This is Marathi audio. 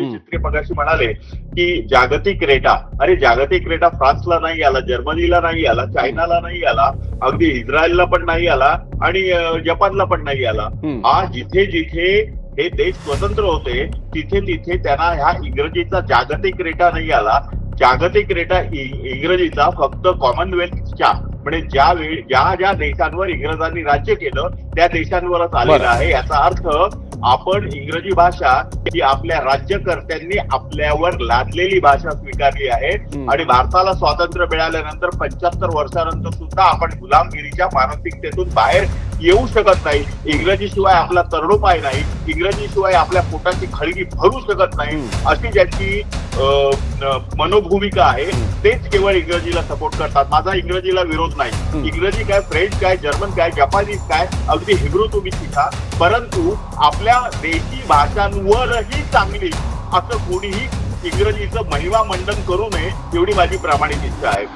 हम्म. चित्रे मगाशी म्हणाले की जागतिक रेटा अरे जागतिक रेटा फ्रान्सला नाही आला जर्मनीला नाही आला चायनाला नाही आला अगदी इस्रायलला पण नाही आला आणि जपानला पण नाही आला. हा जिथे जिथे हे देश स्वतंत्र होते तिथे तिथे त्यांना ह्या इंग्रजीचा जागतिक रेटा नाही आला जागतिक रेटा इंग्रजीचा फक्त कॉमनवेल्थच्या म्हणजे ज्या वेळी ज्या ज्या देशांवर इंग्रजांनी राज्य केलं त्या देशांवरच आलेला. आहे याचा अर्थ आपण इंग्रजी भाषा ही आपल्या राज्यकर्त्यांनी आपल्यावर लादलेली भाषा स्वीकारली आहे. आणि भारताला स्वातंत्र्य मिळाल्यानंतर पंच्याहत्तर वर्षानंतर सुद्धा आपण गुलामगिरीच्या मानसिकतेतून बाहेर येऊ शकत नाही. इंग्रजी शिवाय आपला तरुणोपाय नाही. इंग्रजी शिवाय आपल्या पोटाची खळगी भरू शकत नाही. अशी ज्यांची मनोभूमिका आहे तेच केवळ इंग्रजीला सपोर्ट करतात. माझा इंग्रजीला विरोध नाही. इंग्रजी काय फ्रेंच काय जर्मन काय जपानीज काय अगदी हिब्रू तुम्ही शिका. परंतु आपल्या देशी भाषांवरही चांगली. असं कोणीही इंग्रजीचं महिमा मंडन करू नये एवढी माझी प्रामाणिक इच्छा आहे.